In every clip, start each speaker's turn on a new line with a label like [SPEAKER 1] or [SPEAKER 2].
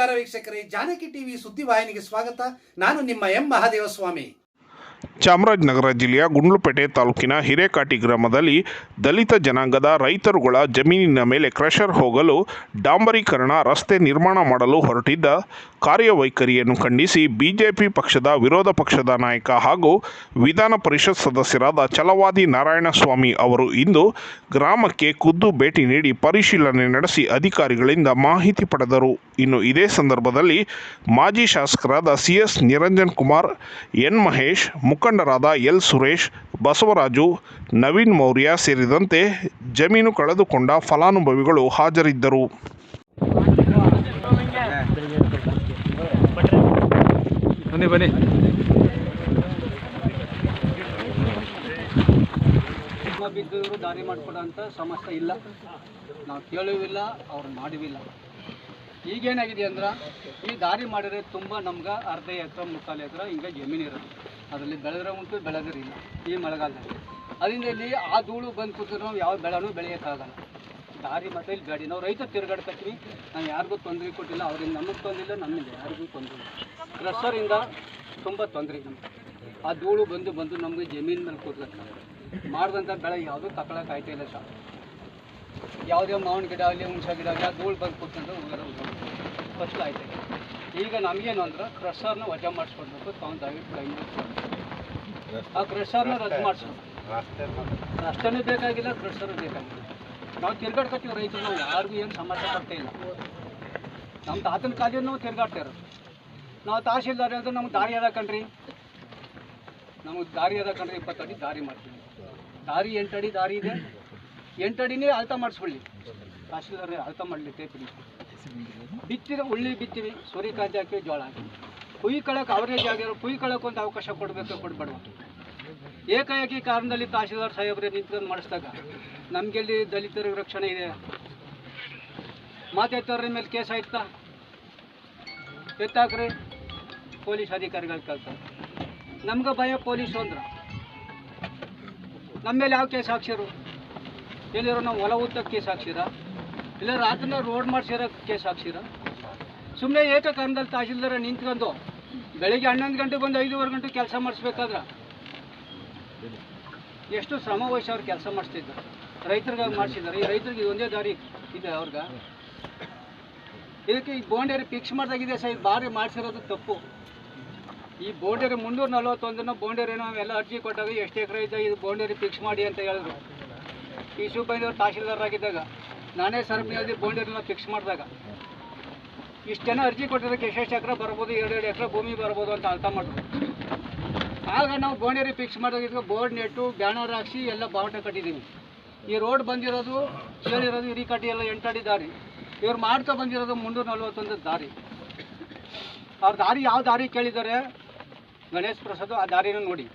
[SPEAKER 1] ನಮಸ್ಕಾರ ವೀಕ್ಷಕರೇ, ಜಾನಕಿ ಟಿವಿ ಸುದ್ದಿವಾಹಿನಿಗೆ ಸ್ವಾಗತ. ನಾನು ನಿಮ್ಮ ಎಂ ಮಹಾದೇವಸ್ವಾಮಿ.
[SPEAKER 2] ಚಾಮರಾಜನಗರ ಜಿಲ್ಲೆಯ ಗುಂಡ್ಲುಪೇಟೆ ತಾಲೂಕಿನ ಹಿರೇಕಾಟಿ ಗ್ರಾಮದಲ್ಲಿ ದಲಿತ ಜನಾಂಗದ ರೈತರುಗಳ ಜಮೀನಿನ ಮೇಲೆ ಕ್ರಷರ್ ಹೋಗಲು ಡಾಂಬರೀಕರಣ ರಸ್ತೆ ನಿರ್ಮಾಣ ಮಾಡಲು ಹೊರಟಿದ್ದ ಕಾರ್ಯವೈಖರಿಯನ್ನು ಖಂಡಿಸಿ ಬಿಜೆಪಿ ಪಕ್ಷದ ವಿರೋಧ ಪಕ್ಷದ ನಾಯಕ ಹಾಗೂ ವಿಧಾನ ಪರಿಷತ್ ಸದಸ್ಯರಾದ ಛಲವಾದಿ ನಾರಾಯಣಸ್ವಾಮಿ ಅವರು ಇಂದು ಗ್ರಾಮಕ್ಕೆ ಖುದ್ದು ಭೇಟಿ ನೀಡಿ ಪರಿಶೀಲನೆ ನಡೆಸಿ ಅಧಿಕಾರಿಗಳಿಂದ ಮಾಹಿತಿ ಪಡೆದರು. ಇನ್ನು ಇದೇ ಸಂದರ್ಭದಲ್ಲಿ ಮಾಜಿ ಶಾಸಕರಾದ C S Niranjan Kumar, N Mahesh, ಮುಖಂಡರಾದ ಎಲ್ ಸುರೇಶ್, ಬಸವರಾಜು, ನವೀನ್ ಮೌರ್ಯ ಸೇರಿದಂತೆ ಜಮೀನು ಕಳೆದುಕೊಂಡ ಫಲಾನುಭವಿಗಳು ಹಾಜರಿದ್ದರು.
[SPEAKER 3] ಬನ್ನಿ ಬನ್ನಿ.
[SPEAKER 4] ಬಿದ್ದವರು ದಾರಿ ಮಾಡಿಕೊಡೋಂಥ ಸಮಸ್ಯೆ ಇಲ್ಲ ನಾವು ಕೇಳುವಿಲ್ಲ ಅವ್ರು ಮಾಡುವಿಲ್ಲ ಈಗೇನಾಗಿದೆ ಅಂದ್ರೆ, ಈ ದಾರಿ ಮಾಡಿದ್ರೆ ತುಂಬ ನಮ್ಗೆ ಅರ್ಧ ಎಕರೆ, ಮುಕ್ಕಾಲು ಎತ್ತರ ಹಿಂಗೆ ಜಮೀನು ಇರೋದು ಅದರಲ್ಲಿ ಬೆಳೆದ್ರೆ ಉಂಟು, ಬೆಳೆದ್ರೆ ಇಲ್ಲ, ಈ ಮಳೆಗಾಲದಲ್ಲಿ. ಅದರಿಂದ ಇಲ್ಲಿ ಆ ಧೂಳು ಬಂದು ಕೂತ್ರೆ ನಾವು ಯಾವ ಬೆಳೆನೂ ಬೆಳೆಯೋಕ್ಕಾಗಲ್ಲ. ದಾರಿ ಮತ್ತೆ ಇಲ್ಲಿ ಗಾಡಿ ನಾವು ರೈತ ತಿರುಗಾಡ್ಕತ್ತೀವಿ. ನಾವು ಯಾರಿಗೂ ತೊಂದರೆ ಕೊಟ್ಟಿಲ್ಲ, ಅವ್ರಿಗೆ ನಮಗೆ ತೊಂದಿಲ್ಲ ನಮ್ಮಿಂದ ಯಾರಿಗೂ ತೊಂದರೆ ಇಲ್ಲ. ಕ್ರಷರಿಂದ ತುಂಬ ತೊಂದರೆ ಆ ಧೂಳು ಬಂದು ಬಂದು ನಮಗೆ ಜಮೀನ್ ಮೇಲೆ ಕೂತ್ಲಕ್ಕ. ಮಾಡಿದಂಥ ಬೆಳೆ ಯಾವುದೂ ತಗೊಳಕ್ಕೆ ಆಯ್ತಾ ಇಲ್ಲ ಸರ್. ಯಾವುದೇ ಮಾವಿನ ಗಿಡ ಆಗಲಿ ಹುಣಸೆ ಗಿಡ ಆಗಲಿ ಆ ಧೂಳು ಬಂದು ಕೂತ್ಕೊಂಡು ಹೋಗೋದು ಫಸ್ಟ್ ಆಯ್ತು. ಈಗ ನಮಗೇನು ಅಂದ್ರೆ ಕ್ರಷರ್ನ ವಜಾ ಮಾಡಿಸ್ಕೊಡ್ಬೇಕು ತಾವು ದಯವಿಟ್ಟು ಕೈ. ಆ ಕ್ರಷರ್ನ ರದ್ದು ಮಾಡಿಸ್ಬೇಕು ಅಷ್ಟೇ ಬೇಕಾಗಿಲ್ಲ ಕ್ರಷರ್ ಬೇಕಾಗಿಲ್ಲ. ನಾವು ತಿರ್ಗಾಡ್ಕೊತೀವಿ ರೈತರು ನಾವು ಯಾರಿಗೂ ಏನು ಸಮಸ್ಯೆ ಕೊಡ್ತಾ ಇಲ್ಲ. ನಮ್ಮ ತಾತನ ಕಾಲಿಂದ ನಾವು ತಿರ್ಗಾಡ್ತಾ ಇರೋದು. ನಾವು ತಹಶೀಲ್ದಾರ್ ಅಂದ್ರೆ ನಮ್ಗೆ ದಾರಿ ಅದ ಕಣ್ರಿ. ನಮಗೆ ದಾರಿ ಅದ ಕಣ್ರಿ ಇಪ್ಪತ್ತಡಿ ದಾರಿ ಮಾಡ್ತೀವಿ. ದಾರಿ ಎಂಟಡಿ ದಾರಿ ಇದೆ. ಎಂಟಡಿನೇ ಅಳತ ಮಾಡಿಸ್ಕೊಳ್ಳಿ. ತಹಶೀಲ್ದಾರ್ ಅಳತ ಮಾಡಲಿ ಟೇಪಿಡಿ ಬಿತ್ತಿದ ಉಳ್ಳಿ ಬಿತ್ತೀವಿ ಸೂರ್ಯಕಾಂತಿ ಹಾಕಿವಿ ಜೋಳ ಹಾಕಿ. ಕುಯ್ ಕಳಕ್ಕೆ ಅವರೇಜ್ ಆಗಿರೋ ಕುಯ್ಕೊಳಕ್ಕೆ ಒಂದು ಅವಕಾಶ ಕೊಡಬೇಕು ಕೊಡಬೇಡ ಏಕಾಏಕಿ ಕಾರಣದಲ್ಲಿ ತಹಶೀಲ್ದಾರ್ ಸಾಹೇಬ್ರೆ ನಿಂತ್ಕೊಂಡು ಮಾಡಿಸಿದಾಗ ನಮಗೆಲ್ಲಿ ದಲಿತರಿಗೆ ರಕ್ಷಣೆ ಇದೆ? ಮಾತೆತ್ತವ್ರ ಮೇಲೆ ಕೇಸ್ ಆಯ್ತಾ? ಎತ್ತಾಕ್ರಿ. ಪೊಲೀಸ್ ಅಧಿಕಾರಿಗಳು ಕಳ್ತಾರೆ. ನಮ್ಗೆ ಭಯ ಪೊಲೀಸು ಅಂದ್ರೆ. ನಮ್ಮ ಮೇಲೆ ಯಾವ ಕೇಸ್ ಹಾಕ್ಸಿರು? ಎಲ್ಲಿರೋ ನಾವು ಹೊಲ ಉದ್ದ ಕೇಸ್ ಹಾಕ್ಸಿರ? ಇಲ್ಲ ರಾತ್ರಿನ ರೋಡ್ ಮಾಡ್ಸಿರೋ ಕೇಸ್ ಹಾಕ್ಸಿರ? ಸುಮ್ಮನೆ ಏಕ ಕಾರಣದಲ್ಲಿ ತಹಶೀಲ್ದಾರ ನಿಂತ್ಕೊಂಡು ಬೆಳಿಗ್ಗೆ ಹನ್ನೊಂದು ಗಂಟೆ ಬಂದು ಐದೂವರೆ ಗಂಟೆ ಕೆಲಸ ಮಾಡಿಸ್ಬೇಕಾದ್ರೆ? ಎಷ್ಟು ಶ್ರಮ ವಹಿಸಿ ಅವ್ರು ಕೆಲಸ ಮಾಡಿಸ್ತಿದ್ರು? ರೈತರಿಗೆ ಮಾಡಿಸಿದ್ದಾರೆ. ಈ ರೈತರಿಗೆ ಇದೊಂದೇ ದಾರಿ ಇದೆ ಅವ್ರಿಗೆ. ಇದಕ್ಕೆ ಈ ಬೋಂಡೇರಿ ಫಿಕ್ಸ್ ಮಾಡ್ದಾಗಿದೆ ಸರ್ ಇದು ಬಾರಿ ಮಾಡಿಸಿರೋದು ತಪ್ಪು. ಈ ಬೋಂಡೇರಿ ಮುನ್ನೂರ ನಲ್ವತ್ತೊಂದನ್ನು ಬೋಂಡೇರಿ ನಾವೆಲ್ಲ ಅರ್ಜಿ ಕೊಟ್ಟಾಗ ಎಷ್ಟು ಎಕರೆ ಇದ್ದಾಗ ಇದು ಬೋಂಡೇರಿ ಫಿಕ್ಸ್ ಮಾಡಿ ಅಂತ ಹೇಳಿದ್ರು. ಈ ಶಿವಬೈದವ್ರು ತಹಶೀಲ್ದಾರ್ ಆಗಿದ್ದಾಗ ನಾನೇ ಸರ್ಮಿನಲ್ಲಿ ಬೋಂಡೇರಿನ ಫಿಕ್ಸ್ ಮಾಡಿದಾಗ. ಇಷ್ಟು ಜನ ಅರ್ಜಿ ಕೊಟ್ಟಿದ್ದಕ್ಕೆ ಎಷ್ಟೆಷ್ಟು ಎಕರೆ ಬರ್ಬೋದು ಎರಡು ಎರಡು ಎಕರೆ ಭೂಮಿ ಬರ್ಬೋದು ಅಂತ ಅರ್ಥ ಮಾಡಿದ್ರು ಆಗ ನಾವು ಬೋಂಡೇರಿ ಫಿಕ್ಸ್ ಮಾಡಿದಾಗ ಬೋರ್ಡ್, ನೆಟ್ಟು, ಬ್ಯಾನರ್ ಹಾಕ್ಸಿ ಎಲ್ಲ ಬಾವುಟ ಕಟ್ಟಿದ್ದೀವಿ ಈ ರೋಡ್ ಬಂದಿರೋದು ಕೇಳಿರೋದು ಹಿರಿಕಟ್ಟಿ ಎಲ್ಲ ಎಂಟಡಿ ದಾರಿ. ಇವ್ರು ಮಾಡ್ತಾ ಬಂದಿರೋದು ಮುನ್ನೂರ ನಲ್ವತ್ತೊಂದು ದಾರಿ. ಅವ್ರ ದಾರಿ ಯಾವ ದಾರಿ ಕೇಳಿದ್ದಾರೆ ಗಣೇಶ್ ಪ್ರಸಾದ್ ಆ ದಾರಿನ ನೋಡಿ.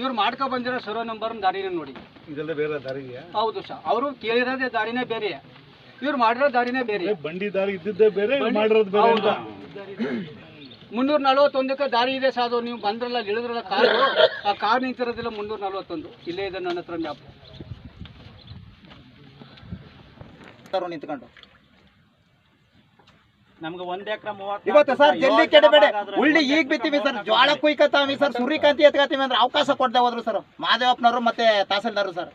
[SPEAKER 4] ಇವ್ರು ಮಾಡ್ಕೊ ಬಂದಿರೋ ಸರ್ವ ನಂಬರ್ ದಾರಿನ ನೋಡಿ.
[SPEAKER 3] ಇದೆಲ್ಲ ಬೇರೆ ದಾರಿ
[SPEAKER 4] ಹೌದು ಸರ್. ಅವರು ಕೇಳಿರೋದೇ ದಾರಿನೇ ಬೇರೆ. ಇವ್ರು ಮಾಡಿರೋ ದಾರಿನೇ ಬೇರೆ.
[SPEAKER 3] ಬಂಡಿ ದಾರಿ ಇದ್ದಿದ್ದೇ ಬೇರೆ ಮಾಡಿರೋದು ಬೇರೆ ಅಂತ?
[SPEAKER 4] ಮುನ್ನೂರ ನಲವತ್ತೊಂದಕ್ಕೆ ದಾರಿ ಇದೆ ಸಾಧು. ನೀವು ಬಂದ್ರಲ್ಲ ಇಳಿದ್ರಲ್ಲ ಕಾರು. ಆ ಕಾರ್ ನಿಂತಿರೋದಿಲ್ಲ ಮುನ್ನೂರ ನಲ್ವತ್ತೊಂದು. ಇಲ್ಲೇ ಇದೆ ನನ್ನ ಹತ್ರ ಮ್ಯಾಪ್.
[SPEAKER 5] ನಿಂತ್ಕೊಂಡು.
[SPEAKER 6] ನಮ್ಗೆ ಒಂದ್ ಎಕರೆ ಮೂವತ್ತು
[SPEAKER 5] ಇವತ್ತು ಸರ್ ಜಲ್ದಿ ಕೆಡಬೇಡ. ಉಳ್ಳಿ ಈಗ ಬಿತ್ತೀವಿ ಸರ್. ಜ್ವಾಳ ಕುಯ್ಕತ್ತಾವಿ ಸರ್. ಸೂರ್ಯಕಾಂತಿ ಎತ್ಕತ್ತೀವಿ ಅಂದ್ರೆ ಅವಕಾಶ ಕೊಡ್ದೆ ಹೋದ್ರು ಸರ್. ಮಾದೇವಪ್ಪನವರು ಮತ್ತೆ ತಹಸೀಲ್ದಾರು ಸರ್.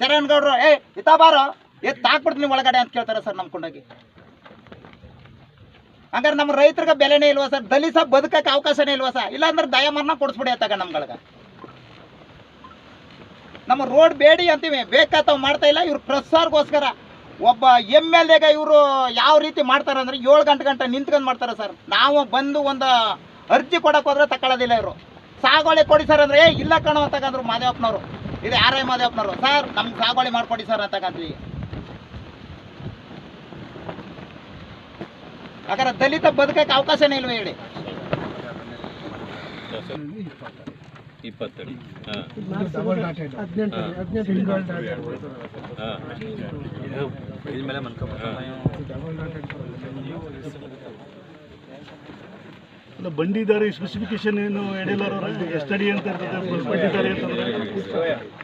[SPEAKER 5] ಚರಣಗೌಡ್ರು ಏ ಇತ ಬಾರೋ. ಎತ್ ಹಾಕ್ಬಿಡ್ತೀನಿ ಒಳಗಡೆ ಅಂತ ಕೇಳ್ತಾರೆ ಸರ್ ನಮ್ಮ ಕೊಂಡೋಗಿ. ಹಂಗಾರೆ ನಮ್ಮ ರೈತರಿಗೆ ಬೆಲೆನೇ ಇಲ್ವಾ ಸರ್? ದಲಿಸ ಬದುಕಕ್ಕೆ ಅವಕಾಶನೇ ಇಲ್ವಾ ಸರ್? ಇಲ್ಲಾಂದ್ರೆ ದಯಮರಣ ಕೊಡಿಸ್ಬಿಡಿ ಅತ್ತಾಗ ನಮ್ಗಳಗ. ನಮ್ಮ ರೋಡ್ ಬೇಡಿ ಅಂತೀವಿ. ಬೇಕಾತಾವ್ ಮಾಡ್ತಾ ಇಲ್ಲ ಇವ್ರು ಪ್ರಸಾರ್ಗೋಸ್ಕರ. ಒಬ್ಬ ಎಂ ಎಲ್ ಎಗೆ ಇವರು ಯಾವ ರೀತಿ ಮಾಡ್ತಾರೆ ಅಂದ್ರೆ ಏಳು ಗಂಟೆ ಗಂಟೆ ನಿಂತ್ಕೊಂಡು ಮಾಡ್ತಾರೆ ಸರ್. ನಾವು ಬಂದು ಒಂದು ಅರ್ಜಿ ಕೊಡಕ್ಕೆ ಹೋದ್ರೆ ತಗೊಳ್ಳೋದಿಲ್ಲ ಇವರು. ಸಾಗುವಳಿ ಕೊಡಿ ಸರ್ ಅಂದ್ರೆ, ಏ, ಇಲ್ಲ ಕಣೋ ಅಂತಕಂದ್ರು ಮಾದೇವಪ್ಪನವರು. ಇದು ಯಾರೇ ಮಾದೇವಪ್ಪನವರು. ಸರ್, ನಮ್ಗೆ ಸಾಗುವಳಿ ಮಾಡ್ಕೊಡಿ ಸರ್ ಅಂತಕಂತೀವಿ ಯಾಕಂದ್ರೆ ದಲಿತ ಬದುಕಕ್ಕೆ ಅವಕಾಶನೇ ಇಲ್ವೇ ಹೇಳಿ.
[SPEAKER 6] ಇಪ್ಪತ್ತಡಿ
[SPEAKER 3] ಅಲ್ಲ ಬಂಡಿ ದಾರಿ ಸ್ಪೆಸಿಫಿಕೇಶನ್ ಏನು ಎಡಿಲರ್ ಎಷ್ಟು ಅಡಿ ಅಂತ ಇರ್ತದೆ ಬಂಡಿ ದಾರಿ ಅಂತಂದ್ರೆ
[SPEAKER 6] ಸರಿ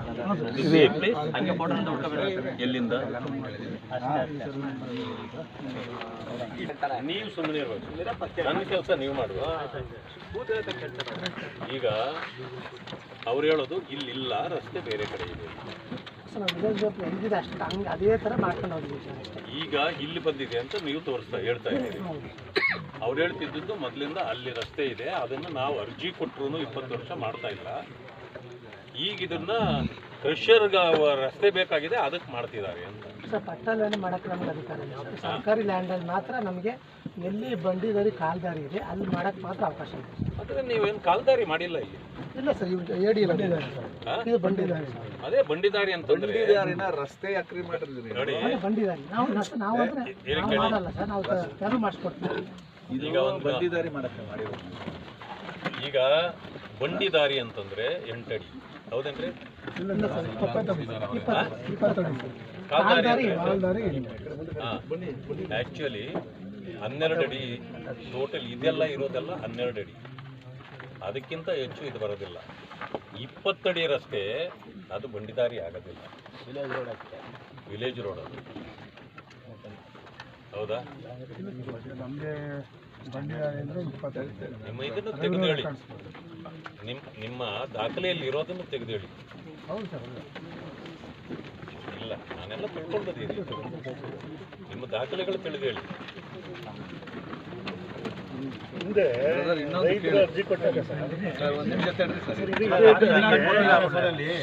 [SPEAKER 6] ಎಲ್ಲಿಂದ? ನೀವು ಸುಮ್ಮನೆ ಇರ್ಬೇಕು. ನನ್ನ ಕೆಲಸ ನೀವು ಮಾಡುವ. ಈಗ ಅವ್ರು ಹೇಳೋದು, ಇಲ್ಲಿಲ್ಲ, ರಸ್ತೆ ಬೇರೆ ಕಡೆ ಇದೆ. ಈಗ ಇಲ್ಲಿ ಬಂದಿದೆ ಅಂತ ನೀವು ತೋರಿಸ್ತಾ ಹೇಳ್ತಾ ಇದ್ದೀರಿ. ಅವ್ರು ಹೇಳ್ತಿದ್ದದ್ದು ಮೊದಲಿಂದ ಅಲ್ಲಿ ರಸ್ತೆ ಇದೆ. ಅದನ್ನು ನಾವು ಅರ್ಜಿ ಕೊಟ್ಟರು ಇಪ್ಪತ್ತು ವರ್ಷ ಮಾಡ್ತಾ ಇಲ್ಲ. ಈಗ ಇದನ್ನ ಕ್ರಷರ್ಗೆ ರಸ್ತೆ ಬೇಕಾಗಿದೆ ಅದಕ್ಕೆ ಮಾಡ್ತಿದ್ದಾರೆ ಅಂತ.
[SPEAKER 7] ಸರ್ ಪಟ್ಟ ಲ್ಯಾಂಡ್ ಮಾಡೋಕ್ಕೆ ನಮ್ಗೆ ಅಧಿಕಾರ ಇಲ್ಲ. ಸರ್. ಸರ್ಕಾರಿ ಲ್ಯಾಂಡಲ್ಲಿ ಮಾತ್ರ ನಮಗೆ ಎಲ್ಲಿ ಬಂಡಿದಾರಿ ಕಾಲ್ದಾರಿ ಇದೆ ಅಲ್ಲಿ ಮಾಡಕ್ಕೆ ಮಾತ್ರ ಅವಕಾಶ ಇದೆ.
[SPEAKER 6] ಆದರೆ ನೀವೇನು ಕಾಲ್ದಾರಿ ಮಾಡಿಲ್ಲ ಇಲ್ಲಿ?
[SPEAKER 7] ಇಲ್ಲ ಸರ್ ಇವು ಏಡಿ ಬಂಡಿದಾರಿ? ಇದು ಬಂಡಿದಾರಿ.
[SPEAKER 6] ಅದೇ ಬಂಡಿದಾರಿ ಅಂತಂದ್ರೆ
[SPEAKER 3] ರಸ್ತೆ ಅಕ್ರಿ
[SPEAKER 6] ನೋಡಿ.
[SPEAKER 7] ಅದೇ ಬಂಡಿದಾರಿ ನಾವು ನಾವು ಅಂದ್ರೆ ನಾವು ಮಾಡಲ್ಲ ಸರ್ ನಾವು ತೆರವು ಮಾಡಿಸ್ಕೊಡ್ತೀವಿ.
[SPEAKER 6] ಈಗ ಒಂದು ಈಗ ಬಂಡಿದಾರಿ ಅಂತಂದ್ರೆ ಎಂಟಡಿ. ಹೌದೇನ್ರಿ? ಕಾಲ್ದಾರಿ ಆ್ಯಕ್ಚುಲಿ ಹನ್ನೆರಡು ಅಡಿ ಟೋಟಲ್ ಇದೆಲ್ಲ ಇರೋದೆಲ್ಲ ಹನ್ನೆರಡು ಅಡಿ. ಅದಕ್ಕಿಂತ ಹೆಚ್ಚು ಇದು ಬರೋದಿಲ್ಲ. ಇಪ್ಪತ್ತಡಿ ರಸ್ತೆ ಅದು ಬಂಡಿದಾರಿ ಆಗೋದಿಲ್ಲ. ವಿಲೇಜ್ ರೋಡ್ ಅದು. ಹೌದಾ? ನಿಮ್ಮ ಇದನ್ನು ತೆಗೆದು ಹೇಳಿ. ನಿಮ್ಮ ನಿಮ್ಮ ದಾಖಲೆಯಲ್ಲಿ ಇರೋದನ್ನು ತೆಗೆದು ಹೇಳಿ. ಇಲ್ಲ ನಾನೆಲ್ಲ ತಿಳ್ಕೊಂಡಿದ್ದೀನಿ ನಿಮ್ಮ ದಾಖಲೆಗಳು ತಿಳಿದು ಹೇಳಿ.
[SPEAKER 3] ಹಿಂದೆ ಅರ್ಜಿ ಕೊಟ್ಟಾಗ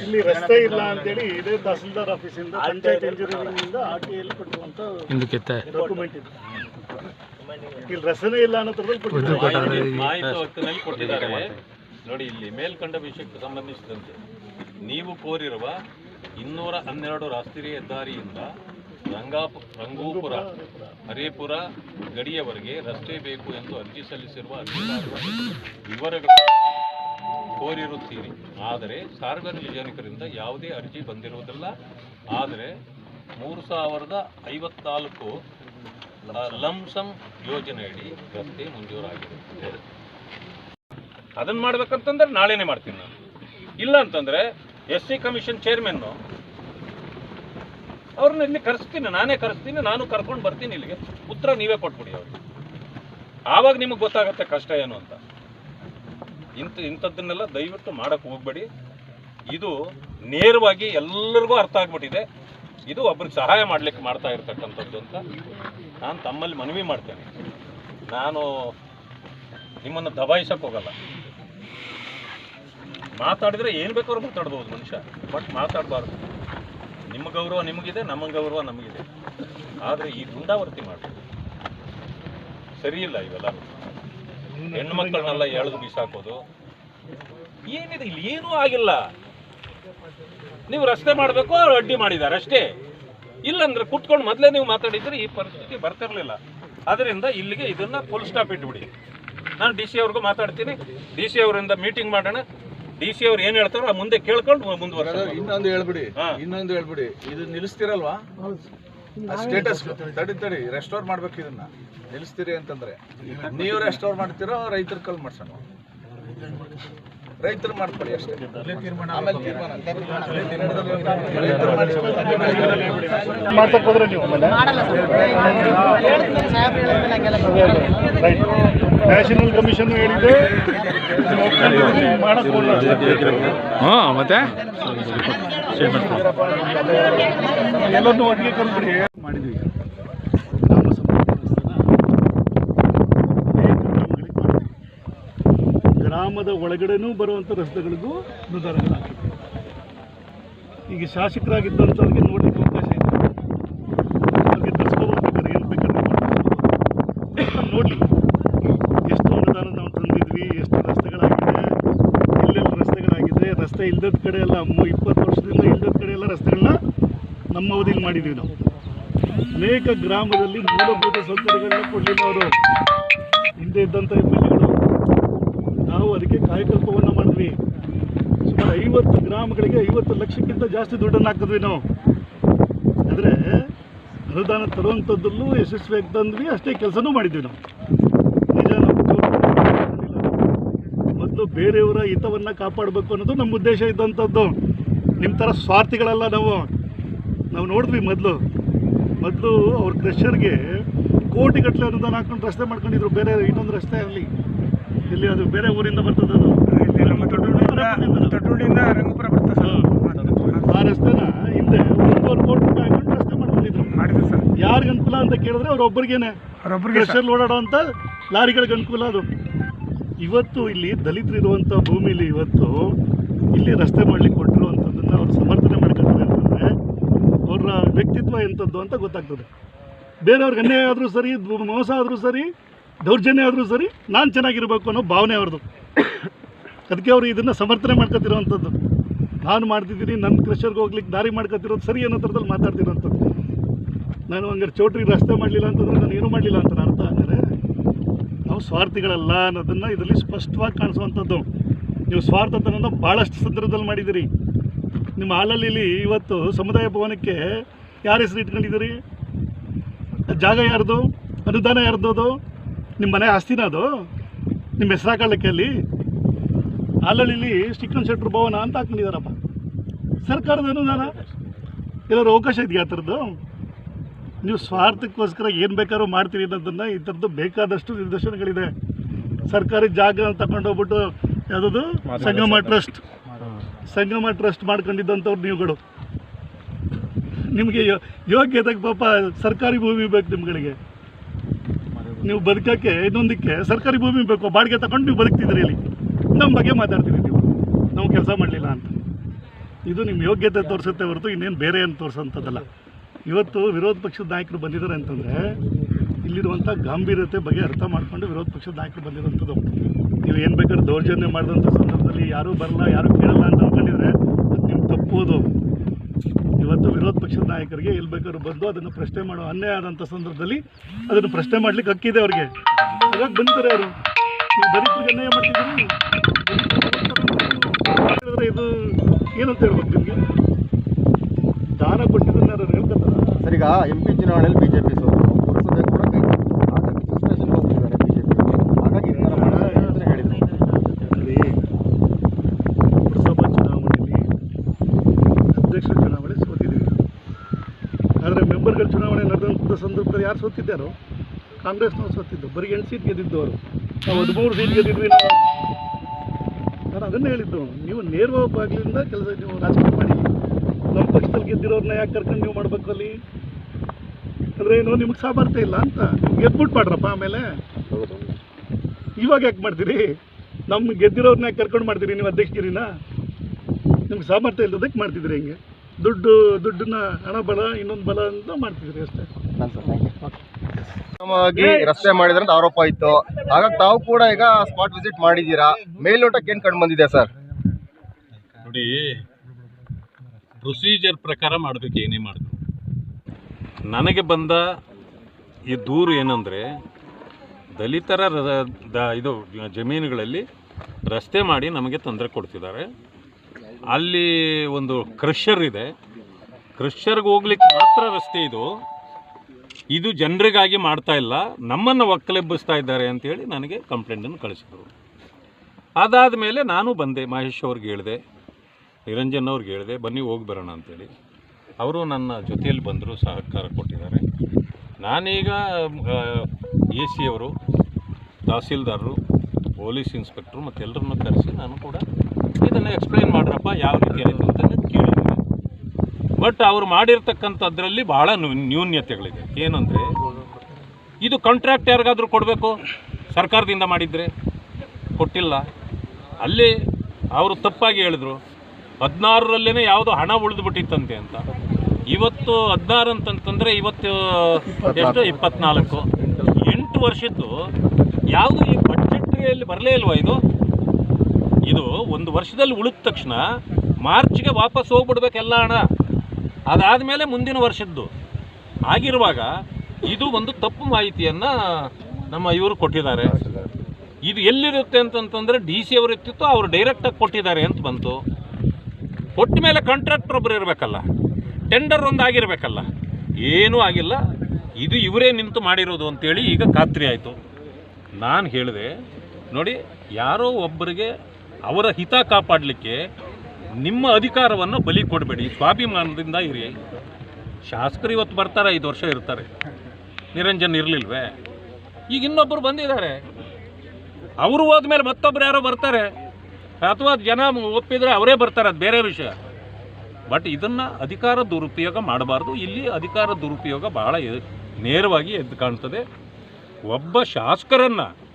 [SPEAKER 3] ಇಲ್ಲಿ ರಸ್ತೆ ಇಲ್ಲ ಅಂತೇಳಿ ಇದೇ ತಹಸೀಲ್ದಾರ್ ಆಫೀಸಿಂದ ಪಂಚಾಯತ್ ಇಂಜಿನಿಯರಿಂಗ್ ಇಂದ ಆರ್ ಟಿ ಎಲ್ ಕೊಟ್ಟುವಂತ ಡಾಕ್ಯುಮೆಂಟ್ ಇದೆ. ಇಲ್ಲಿ ರಸನೇ ಇಲ್ಲ ಅನ್ನೋ ಥರದಲ್ಲಿ ಕೊಟ್ಟಿದ್ದಾರೆ.
[SPEAKER 6] ಮಾಹಿತಿ ಹೊತ್ತಿನಲ್ಲಿ ಕೊಟ್ಟಿದ್ದಾರೆ. ನೋಡಿ ಇಲ್ಲಿ ಮೇಲ್ಕಂಡ ವಿಷಯಕ್ಕೆ ಸಂಬಂಧಿಸಿದಂತೆ ನೀವು ಕೋರಿರುವ ಇನ್ನೂರ ಹನ್ನೆರಡು ರಾಷ್ಟ್ರೀಯ ಹೆದ್ದಾರಿಯಿಂದ ರಂಗಾಪ ರಂಗೂಪುರ ಹರಿಪುರ ಗಡಿಯವರೆಗೆ ರಸ್ತೆ ಬೇಕು ಎಂದು ಅರ್ಜಿ ಸಲ್ಲಿಸಿರುವ ಅರ್ಜಿದಾರರ ವಿವರಗಳು ಕೋರಿರುತ್ತೀರಿ. ಆದರೆ ಸಾರ್ವಜನಿಕರಿಂದ ಯಾವುದೇ ಅರ್ಜಿ ಬಂದಿರುವುದಿಲ್ಲ. ಆದರೆ ಮೂರು ಸಾವಿರದ ಐವತ್ನಾಲ್ಕು ಲಂಸಮ್ ಯೋಜನೆಯಡಿ ರಸ್ತೆ ಮಂಜೂರಾಗಿದೆ. ಅದನ್ನು ಮಾಡ್ಬೇಕಂತಂದ್ರೆ ನಾಳೆನೇ ಮಾಡ್ತೀನಿ ನಾನು. ಇಲ್ಲ ಅಂತಂದ್ರೆ ಎಸ್ ಸಿ ಕಮಿಷನ್ ಚೇರ್ಮನ್ನು ಅವ್ರನ್ನ ಇಲ್ಲಿ ಕರೆಸ್ತೀನಿ, ನಾನೇ ಕರೆಸ್ತೀನಿ, ನಾನು ಕರ್ಕೊಂಡು ಬರ್ತೀನಿ ಇಲ್ಲಿಗೆ. ಉತ್ತರ ನೀವೇ ಕೊಟ್ಬಿಡಿ ಅವ್ರಿಗೆ ಆವಾಗ ನಿಮಗೆ ಗೊತ್ತಾಗುತ್ತೆ ಕಷ್ಟ ಏನು ಅಂತ. ಇಂಥ ಇಂಥದ್ದನ್ನೆಲ್ಲ ದಯವಿಟ್ಟು ಮಾಡಕ್ಕೆ ಹೋಗ್ಬೇಡಿ. ಇದು ನೇರವಾಗಿ ಎಲ್ಲರಿಗೂ ಅರ್ಥ ಆಗ್ಬಿಟ್ಟಿದೆ. ಇದು ಒಬ್ರಿಗೆ ಸಹಾಯ ಮಾಡ್ಲಿಕ್ಕೆ ಮಾಡ್ತಾ ಇರ್ತಕ್ಕಂಥದ್ದು ಅಂತ. ನಾನು ತಮ್ಮಲ್ಲಿ ಮನವಿ ಮಾಡ್ತೇನೆ. ನಾನು ನಿಮ್ಮನ್ನು ದಬಾಯಿಸಕ್ಕೆ ಹೋಗಲ್ಲ. ಮಾತಾಡಿದ್ರೆ ಏನು ಬೇಕಾದ್ರೂ ಮಾತಾಡ್ಬೋದು ಮನುಷ್ಯ, ಬಟ್ ಮಾತಾಡಬಾರ್ದು. ನಿಮ್ಮ ಗೌರವ ನಿಮಗಿದೆ, ನಮ್ಮ ಗೌರವ ನಮಗಿದೆ. ಆದರೆ ಈ ದುಂಡಾವರ್ತಿ ಮಾಡಿ ಸರಿ ಇಲ್ಲ ಇವೆಲ್ಲ ಹೆಣ್ಮಕ್ಳನ್ನೆಲ್ಲ ಎಳೆದು ಬೀಸಾಕೋದು. ಏನಿದೆ ಇಲ್ಲಿ? ಏನೂ ಆಗಿಲ್ಲ. ನೀವು ರಸ್ತೆ ಮಾಡಬೇಕು, ಅವ್ರು ಅಡ್ಡಿ ಮಾಡಿದ್ದಾರೆ ಅಷ್ಟೇ. ಇಲ್ಲಂದ್ರೆ ಕುಟ್ಕೊಂಡು ಮೊದಲೇ ನೀವು ಮಾತಾಡಿದ್ರೆ ಈ ಪರಿಸ್ಥಿತಿ ಬರ್ತಿರ್ಲಿಲ್ಲ. ಅದರಿಂದ ಇಲ್ಲಿಗೆ ಇದನ್ನ ಫುಲ್ ಸ್ಟಾಪ್ ಇಟ್ಬಿಡಿ. ನಾನು ಡಿ ಸಿ ಅವ್ರಿಗೂ ಮಾತಾಡ್ತೀನಿ. ಡಿ ಸಿ ಅವರಿಂದ ಮೀಟಿಂಗ್ ಮಾಡೋಣ. ಡಿ ಸಿ ಅವ್ರು ಏನು ಹೇಳ್ತಾರೋ ಆ ಮುಂದೆ ಕೇಳ್ಕೊಂಡು ಮುಂದುವರ್ಸ
[SPEAKER 8] ಇನ್ನೊಂದು ಹೇಳ್ಬಿಡಿ.
[SPEAKER 6] ಹಾ.
[SPEAKER 8] ಇನ್ನೊಂದು ಹೇಳ್ಬಿಡಿ. ಇದು ನಿಲ್ಲಿಸ್ತಿರಲ್ವಾ? ಸ್ಟೇಟಸ್ ತಡಿ ತಡಿ. ರೆಸ್ಟೋರ್ ಮಾಡ್ಬೇಕು ಇದನ್ನ. ನಿಲ್ಲಿಸ್ತೀರಿ ಅಂತಂದ್ರೆ. ನೀವು ರೆಸ್ಟೋರ್ ಮಾಡ್ತೀರೋ ರೈತರ ಕಲ್ ಮಾಡ್ಸೋಣ. ರೈತರು ಮಾಡ್ಕೊಳ್ಳಿ ಅಷ್ಟೇ. ಆಮೇಲೆ ತೀರ್ಮಾನ
[SPEAKER 3] ನ್ಯಾಷನಲ್ ಕಮಿಷನ್ ಹೇಳಿದೆ ಹಾಂ ಮತ್ತೆ? ಎಲ್ಲರನ್ನೂ ಒಟ್ಟಿಗೆ ಮಾಡಿದ್ವಿ ಗ್ರಾಮ ಸಂಪರ್ಕಸ್ಥನ ಅನೇಕ ಗ್ರಾಮಗಳಿಗೆ ಮಾಡಿದ್ವಿ. ಗ್ರಾಮದ ಒಳಗಡೆನೂ ಬರುವಂಥ ರಸ್ತೆಗಳಿಗೂ ಅನುದಾನಗಳಾಗಿದೆ ಈಗ ಶಾಸಕರಾಗಿದ್ದಂಥವ್ರಿಗೆ ನೋಡಲಿಕ್ಕೆ ಅವಕಾಶ ಇದೆ. ಅವ್ರಿಗೆ ತರಿಸ್ಕೋಬೇಕಾದ್ರೆ ಏನು ಬೇಕಾದ್ರೆ ನೋಡಿ ಎಷ್ಟು ಅನುದಾನ ನಾವು ತಂದಿದ್ವಿ, ಎಷ್ಟು ರಸ್ತೆಗಳಾಗಿದೆ ಎಲ್ಲೆಲ್ಲಿ ರಸ್ತೆಗಳಾಗಿದೆ ರಸ್ತೆ ಇಲ್ಲದ ಕಡೆ ಎಲ್ಲ ಇಪ್ಪತ್ತು ವರ್ಷದಿಂದ ಇಲ್ಲದ ಕಡೆ ಎಲ್ಲ ರಸ್ತೆಗಳನ್ನ ನಮ್ಮ ಅವಧಿಯಲ್ಲಿ ಮಾಡಿದ್ವಿ ನಾವು. ಅನೇಕ ಗ್ರಾಮದಲ್ಲಿ ಮೂಲಭೂತ ಸೌಕರ್ಯಗಳನ್ನ ಕೊಡಲಿಲ್ಲ ಅವರು. ಹಿಂದೆ ಇದ್ದಂಥ ನಾವು ಅದಕ್ಕೆ ಕಾಯಕಲ್ಪವನ್ನು ಮಾಡಿದ್ವಿ. ಸುಮಾರು ಐವತ್ತು ಗ್ರಾಮಗಳಿಗೆ ಐವತ್ತು ಲಕ್ಷಕ್ಕಿಂತ ಜಾಸ್ತಿ ದುಡ್ಡನ್ನು ಹಾಕಿದ್ವಿ ನಾವು. ಆದರೆ ಅನುದಾನ ತರುವಂಥದ್ದಲ್ಲೂ ಯಶಸ್ವಿಯಾಗಿ ತಂದ್ವಿ ಅಷ್ಟೇ ಕೆಲಸನೂ ಮಾಡಿದ್ವಿ ನಾವು. ನಿಜ ಮೊದಲು ಬೇರೆಯವರ ಹಿತವನ್ನು ಕಾಪಾಡಬೇಕು ಅನ್ನೋದು ನಮ್ಮ ಉದ್ದೇಶ ಇದ್ದಂಥದ್ದು ನಿಮ್ಮ ಥರ ಸ್ವಾರ್ಥಿಗಳಲ್ಲ ನಾವು. ನಾವು ನೋಡಿದ್ವಿ ಮೊದಲು. ಮೊದಲು ಅವ್ರ ಕ್ರಷರ್ಗೆ ಕೋಟಿಗಟ್ಟಲೆ ಅನುದಾನ ಹಾಕೊಂಡು ರಸ್ತೆ ಮಾಡ್ಕೊಂಡಿದ್ರು. ಬೇರೆ ಇನ್ನೊಂದು ರಸ್ತೆ ಅಲ್ಲಿ ಇಲ್ಲಿ ಅದು ಬೇರೆ ಊರಿಂದ ಬರ್ತದೆ ಅದು. ಆ ರಸ್ತೆನ ಹಿಂದೆ ಒಂದೂವರೆ ಕೋಟಿ ರೂಪಾಯಿ ಹಾಕೊಂಡು ರಸ್ತೆ ಮಾಡ್ಕೊಂಡಿದ್ರು. ಯಾರಿಗೆ ಅನುಕೂಲ ಅಂತ ಕೇಳಿದ್ರೆ ಅವ್ರೊಬ್ಬರಿಗೇನೆ ಕ್ರಷರ್ ಓಡಾಡೋ ಅಂತ ಲಾರಿಗಳಿಗೆ ಅನುಕೂಲ ಅದು. ಇವತ್ತು ಇಲ್ಲಿ ದಲಿತರು ಇರುವಂಥ ಭೂಮಿಲಿ ಇವತ್ತು ಇಲ್ಲಿ ರಸ್ತೆ ಮಾಡ್ಲಿಕ್ಕೆ ಕೊಟ್ಟಿರುವಂಥದ್ದನ್ನು ಅವ್ರು ಸಮರ್ಥನೆ ಮಾಡ್ಕೊತಾರೆ ಅಂತಂದರೆ ಅವರ ವ್ಯಕ್ತಿತ್ವ ಎಂಥದ್ದು ಅಂತ ಗೊತ್ತಾಗ್ತದೆ. ಬೇರೆಯವ್ರಿಗೆ ಅನ್ಯಾಯ ಆದರೂ ಸರಿ ಮೋಸ ಆದರೂ ಸರಿ ದೌರ್ಜನ್ಯ ಆದರೂ ಸರಿ, ನಾನು ಚೆನ್ನಾಗಿರ್ಬೇಕು ಅನ್ನೋ ಭಾವನೆ ಅವ್ರದ್ದು. ಅದಕ್ಕೆ ಅವರು ಇದನ್ನು ಸಮರ್ಥನೆ ಮಾಡ್ಕೊತಿರೋವಂಥದ್ದು. ನಾನು ಮಾಡ್ತಿದ್ದೀನಿ ನನ್ನ ಕ್ರಷರ್ಗೆ ಹೋಗ್ಲಿಕ್ಕೆ ದಾರಿ ಮಾಡ್ಕೊತಿರೋದು ಸರಿ ಅನ್ನೋ ಥರದಲ್ಲಿ ಮಾತಾಡ್ತಿರೋಂಥದ್ದು ನಾನು ಹಂಗಾರೆ ಚೌಟ್ರಿ ರಸ್ತೆ ಮಾಡಲಿಲ್ಲ ಅಂತಂದರೆ ನಾನು ಏನೂ ಮಾಡಲಿಲ್ಲ ಅಂತ ಅರ್ಥ ಅಂದರೆ ನಾವು ಸ್ವಾರ್ಥಿಗಳಲ್ಲ ಅನ್ನೋದನ್ನು ಇದರಲ್ಲಿ ಸ್ಪಷ್ಟವಾಗಿ ಕಾಣಿಸುವಂಥದ್ದು. ನೀವು ಸ್ವಾರ್ಥತನ ಭಾಳಷ್ಟು ಸಂದರ್ಭದಲ್ಲಿ ಮಾಡಿದ್ದೀರಿ. ನಿಮ್ಮ ಹಾಲಲ್ಲಿ ಇವತ್ತು ಸಮುದಾಯ ಭವನಕ್ಕೆ ಯಾರ ಹೆಸರು ಇಟ್ಕೊಂಡಿದ್ದೀರಿ? ಜಾಗ ಯಾರ್ದು? ಅನುದಾನ ಯಾರ್ದು ಅದು ನಿಮ್ಮ ಮನೆ ಆಸ್ತಿನ ಅದು? ನಿಮ್ಮ ಹೆಸರು ಹಾಕೊಳ್ಳಕ್ಕೆ ಅಲ್ಲಿ? ಹಾಲಳ್ಳಿಲಿ ಸ್ಟಿಕ್ಕನ್ ಶೆಟ್ರು ಭವನ ಅಂತ ಹಾಕೊಂಡಿದ್ದಾರಪ್ಪ ಸರ್ಕಾರದ ಅನುದಾನ? ಎಲ್ಲರೂ ಅವಕಾಶ ಇದೆಯಾ ಆ ಥರದ್ದು? ನೀವು ಸ್ವಾರ್ಥಕ್ಕೋಸ್ಕರ ಏನು ಬೇಕಾದ್ರೂ ಮಾಡ್ತೀರಿ ಅನ್ನೋದನ್ನು ಈ ಥರದ್ದು ಬೇಕಾದಷ್ಟು ನಿದರ್ಶನಗಳಿದೆ. ಸರ್ಕಾರಿ ಜಾಗ ತಗೊಂಡೋಗ್ಬಿಟ್ಟು ಯಾವುದದು? ಸಂಗಮ ಟ್ರಸ್ಟ್. ಸಂಗಮ ಟ್ರಸ್ಟ್ ಮಾಡ್ಕೊಂಡಿದ್ದಂಥವ್ರು ನೀವುಗಳು. ನಿಮಗೆ ಯೋಗ್ಯತೆಗೆ ಪಾಪ ಸರ್ಕಾರಿ ಭೂಮಿ ಬೇಕು ನಿಮ್ಗಳಿಗೆ. ನೀವು ಬದುಕೋಕ್ಕೆ ಇನ್ನೊಂದಕ್ಕೆ ಸರ್ಕಾರಿ ಭೂಮಿ ಬೇಕು, ಬಾಡಿಗೆ ತಗೊಂಡು ನೀವು ಬದುಕ್ತಿದ್ರಿ ಇಲ್ಲಿ. ನಮ್ಮ ಬಗ್ಗೆ ಮಾತಾಡ್ತೀರಿ ನೀವು. ನಾವು ಕೆಲಸ ಮಾಡಲಿಲ್ಲ ಅಂತ. ಇದು ನಿಮ್ಮ ಯೋಗ್ಯತೆ ತೋರಿಸುತ್ತೆ ಹೊರತು ಇನ್ನೇನು ಬೇರೆ ಏನು ತೋರಿಸೋಂಥದ್ದಲ್ಲ. ಇವತ್ತು ವಿರೋಧ ಪಕ್ಷದ ನಾಯಕರು ಬಂದಿದ್ದಾರೆ ಅಂತಂದರೆ, ಇಲ್ಲಿರುವಂಥ ಗಾಂಭೀರ್ಯತೆ ಬಗ್ಗೆ ಅರ್ಥ ಮಾಡಿಕೊಂಡು ವಿರೋಧ ಪಕ್ಷದ ನಾಯಕರು ಬಂದಿರೋಂಥದ್ದು ನೀವು ಏನು ಬೇಕಾದ್ರೆ ದೌರ್ಜನ್ಯ ಮಾಡಿದಂಥ ಸಂದರ್ಭದಲ್ಲಿ ಯಾರೂ ಬರಲ್ಲ, ಯಾರೂ ಕೇಳಲ್ಲ ಅಂತ ಅಂದ್ಕೊಂಡಿದ್ರೆ ಅದು ನಿಮ್ಮ ತಪ್ಪೋದು ಇವತ್ತು ವಿರೋಧ ಪಕ್ಷದ ನಾಯಕರಿಗೆ ಎಲ್ಲಿ ಬೇಕಾದ್ರೂ ಬಂದು ಅದನ್ನು ಪ್ರಶ್ನೆ ಮಾಡೋ ಅನ್ಯಾಯ ಆದಂಥ ಸಂದರ್ಭದಲ್ಲಿ ಅದನ್ನು ಪ್ರಶ್ನೆ ಮಾಡ್ಲಿಕ್ಕೆ ಹಕ್ಕಿದೆ ಅವ್ರಿಗೆ. ಹಾಗಾಗಿ ಬಂದಿದ್ದಾರೆ ಅವರು. ನೀವು ದಲಿತರಿಗೆ ಅನ್ಯಾಯ ಮಾಡ್ತಿದ್ದೀರಿ. ಇದು ಏನಂತ ಹೇಳ್ಬೇಕು ನಿಮಗೆ? ದಾನ ಕೊಟ್ಟಿದ್ದನ್ನ ಹೇಳ್ತಾರೆ?
[SPEAKER 9] ಸರ್, ಈಗ ಎಂ ಪಿ ಚುನಾವಣೆಯಲ್ಲಿ ಬಿಜೆಪಿ ಜೆ ಪುರಸಭೆ ಕೂಡ ಗೆದ್ದು. ಹಾಗಾಗಿ ಫ್ರಸ್ಟ್ರೇಷನ್ ಹೋಗ್ತಿದ್ದಾರೆ ಬಿಜೆಪಿ ಹಾಗಾಗಿ ಈ ಥರ ಮಾಡ್ತಾರೆ ಅಂತ ಹೇಳಿದ್ರು
[SPEAKER 3] ಅಲ್ಲಿ ಲೋಕಸಭಾ ಚುನಾವಣೆಯಲ್ಲಿ ಅಧ್ಯಕ್ಷರ ಚುನಾವಣೆ ಸೋತಿದ್ದೀವಿ ಆದರೆ ಮೆಂಬರ್ಗಳ ಚುನಾವಣೆ ನಡೆದಂಥ ಸಂದರ್ಭದಲ್ಲಿ ಯಾರು ಸೋತಿದ್ದಾರೋ? ಕಾಂಗ್ರೆಸ್ನವ್ರು ಸೋತಿದ್ದು. ಬರೀ ಎಂಟು ಸೀಟ್ ಗೆದ್ದಿದ್ದು ಅವರು ನಾವು ಹದಿಮೂರು ಸೀಟ್ ಗೆದ್ದಿದ್ವಿ ನಾನು ಅದನ್ನೇ ಹೇಳಿದ್ದು. ನೀವು ನೇರವ ಬಾಗಿಲಿಂದ ಕೆಲಸ ನೀವು ರಾಜಕೀಯ ಮಾಡಿ. ನಮ್ಮ ಪಕ್ಷದಲ್ಲಿ ಗೆದ್ದಿರೋರನ್ನ ಯಾಕೆ ಕರ್ಕೊಂಡು ನೀವು ಮಾಡಬೇಕು ಅಲ್ಲಿ? ಅಂದರೆ ಏನು, ನಿಮ್ಗೆ ಸಾಮರ್ಥ್ಯ ಇಲ್ಲ ಅಂತ. ಗೆದ್ಬಿಟ್ಟು ಮಾಡ್ರಪ್ಪ ಆಮೇಲೆ? ಇವಾಗ ಯಾಕೆ ಮಾಡ್ತೀರಿ? ನಮ್ಮ ಗೆದ್ದಿರೋರನ್ನ ಯಾಕೆ ಕರ್ಕೊಂಡು ಮಾಡ್ತೀರಿ ನೀವು ಅಧ್ಯಕ್ಷಗಿರಿನ? ನಿಮ್ಗೆ ಸಾಮರ್ಥ್ಯ ಇಲ್ಲದಕ್ಕೆ ಮಾಡ್ತಿದ್ರಿ ಹಿಂಗೆ. ದುಡ್ಡು ದುಡ್ಡನ್ನ ಹಣ ಬಲ ಇನ್ನೊಂದು ಬಲ ಅಂತ ಮಾಡ್ತಿದ್ರಿ ಅಷ್ಟೇ.
[SPEAKER 9] ಉತ್ತಮವಾಗಿ ಸರ್ ಥ್ಯಾಂಕ್ ಯು ಕ್ರಮವಾಗಿ ರಸ್ತೆ ಮಾಡಿದ್ರೆ ಅಂತ ಆರೋಪ ಇತ್ತು. ಹಾಗಾಗಿ ತಾವು ಕೂಡ ಈಗ ಸ್ಪಾಟ್ ವಿಸಿಟ್ ಮಾಡಿದ್ದೀರಾ? ಮೇಲ್ನೋಟಕ್ಕೆ ಏನು ಕಂಡು ಬಂದಿದೆ ಸರ್?
[SPEAKER 6] ನೋಡಿ ಪ್ರೊಸೀಜರ್ ಪ್ರಕಾರ ಮಾಡಬೇಕು ಏನೇ ಮಾಡಿದ್ರು. ನನಗೆ ಬಂದ ಈ ದೂರು ಏನಂದರೆ ದಲಿತರ ರ- ದ- ಇದು ಜಮೀನುಗಳಲ್ಲಿ ರಸ್ತೆ ಮಾಡಿ ನಮಗೆ ತೊಂದರೆ ಕೊಡ್ತಿದ್ದಾರೆ. ಅಲ್ಲಿ ಒಂದು ಕ್ರಷರ್ ಇದೆ. ಕ್ರಷರ್ಗೆ ಹೋಗ್ಲಿಕ್ಕೆ ಮಾತ್ರ ರಸ್ತೆ ಇದು. ಇದು ಜನರಿಗಾಗಿ ಮಾಡ್ತಾ ಇಲ್ಲ. ನಮ್ಮನ್ನು ಒಕ್ಕಲೆಬ್ಬಿಸ್ತಾ ಇದ್ದಾರೆ ಅಂತೇಳಿ ನನಗೆ ಕಂಪ್ಲೇಂಟನ್ನು ಕಳಿಸಿದರು. ಅದಾದ ಮೇಲೆ ನಾನು ಬಂದೆ, ಮಹೇಶ್ ಅವ್ರಿಗೆ ಹೇಳಿದೆ, ನಿರಂಜನ್ ಅವ್ರಿಗೆ ಹೇಳಿದೆ, ಬನ್ನಿ ಹೋಗಿ ಬರೋಣ ಅಂತೇಳಿ ಅವರು ನನ್ನ ಜೊತೆಯಲ್ಲಿ ಬಂದರು, ಸಹಕಾರ ಕೊಟ್ಟಿದ್ದಾರೆ. ನಾನೀಗ ಎ ಸಿ ಅವರು, ತಹಸೀಲ್ದಾರರು, ಪೊಲೀಸ್ ಇನ್ಸ್ಪೆಕ್ಟ್ರು ಮತ್ತು ಎಲ್ಲರನ್ನ ಕರೆಸಿ ನಾನು ಕೂಡ ಇದನ್ನು ಎಕ್ಸ್ಪ್ಲೈನ್ ಮಾಡ್ರಪ್ಪ, ಯಾವ ರೀತಿ ಆಯಿತು ಅಂತ ಕೇಳಿದ್ದೀನಿ ಬಟ್ ಅವ್ರು ಮಾಡಿರ್ತಕ್ಕಂಥದ್ರಲ್ಲಿ ಭಾಳ ನ್ಯೂ- ನ್ಯೂನ್ಯತೆಗಳಿದೆ. ಏನಂದರೆ, ಇದು ಕಾಂಟ್ರಾಕ್ಟ್ ಯಾರಿಗಾದರೂ ಕೊಡಬೇಕು? ಸರ್ಕಾರದಿಂದ ಮಾಡಿದರೆ? ಕೊಟ್ಟಿಲ್ಲ. ಅಲ್ಲಿ ಅವರು ತಪ್ಪಾಗಿ ಹೇಳಿದ್ರು. ಹದಿನಾರರಲ್ಲೇ ಯಾವುದೋ ಹಣ ಉಳಿದುಬಿಟ್ಟಿತ್ತಂತೆ ಅಂತ. ಇವತ್ತು ಹದಿನಾರು ಅಂತಂತಂದರೆ ಇವತ್ತು ಎಷ್ಟು, ಇಪ್ಪತ್ನಾಲ್ಕು. ಎಂಟು ವರ್ಷದ್ದು ಯಾವುದು ಈ ಬಡ್ಜೆಟ್ರಿಯಲ್ಲಿ ಬರಲೇ ಇಲ್ವಾ ಇದು? ಇದು ಒಂದು ವರ್ಷದಲ್ಲಿ ಉಳಿದ ತಕ್ಷಣ ಮಾರ್ಚ್ಗೆ ವಾಪಸ್ ಹೋಗ್ಬಿಡ್ಬೇಕೆಲ್ಲ ಹಣ. ಅದಾದಮೇಲೆ ಮುಂದಿನ ವರ್ಷದ್ದು. ಆಗಿರುವಾಗ ಇದು ಒಂದು ತಪ್ಪು ಮಾಹಿತಿಯನ್ನು ನಮ್ಮ ಇವರು ಕೊಟ್ಟಿದ್ದಾರೆ. ಇದು ಎಲ್ಲಿರುತ್ತೆ ಅಂತಂತಂದರೆ ಡಿ ಸಿ ಅವರು ಇರ್ತಿತ್ತು, ಅವರು ಡೈರೆಕ್ಟಾಗಿ ಕೊಟ್ಟಿದ್ದಾರೆ ಅಂತ ಬಂತು. ಕೊಟ್ಟ ಮೇಲೆ ಕಾಂಟ್ರಾಕ್ಟರ್ ಒಬ್ಬರು ಇರಬೇಕಲ್ಲ ಟೆಂಡರ್ ಒಂದು ಆಗಿರಬೇಕಲ್ಲ, ಏನೂ ಆಗಿಲ್ಲ. ಇದು ಇವರೇ ನಿಂತು ಮಾಡಿರೋದು ಅಂತೇಳಿ ಈಗ ಖಾತ್ರಿ ಆಯಿತು. ನಾನು ಹೇಳಿದೆ, ನೋಡಿ, ಯಾರೋ ಒಬ್ಬರಿಗೆ ಅವರ ಹಿತ ಕಾಪಾಡಲಿಕ್ಕೆ ನಿಮ್ಮ ಅಧಿಕಾರವನ್ನು ಬಲಿ ಕೊಡಬೇಡಿ, ಸ್ವಾಭಿಮಾನದಿಂದ ಇರಿ. ಶಾಸಕರು ಇವತ್ತು ಬರ್ತಾರೆ, ಐದು ವರ್ಷ ಇರ್ತಾರೆ. ನಿರಂಜನ್ ಇರಲಿಲ್ವೇ? ಈಗ ಇನ್ನೊಬ್ಬರು ಬಂದಿದ್ದಾರೆ. ಅವರು ಹೋದ್ಮೇಲೆ ಮತ್ತೊಬ್ಬರು ಯಾರೋ ಬರ್ತಾರೆ. ಅಥವಾ ಜನ ಒಪ್ಪಿದರೆ ಅವರೇ ಬರ್ತಾರೆ, ಅದು ಬೇರೆ ವಿಷಯ. ಬಟ್ ಇದನ್ನು ಅಧಿಕಾರ ದುರುಪಯೋಗ ಮಾಡಬಾರ್ದು. ಇಲ್ಲಿ ಅಧಿಕಾರ ದುರುಪಯೋಗ ಬಹಳ ನೇರವಾಗಿ ಎದ್ದು ಕಾಣ್ತದೆ. ಒಬ್ಬ ಶಾಸಕರನ್ನು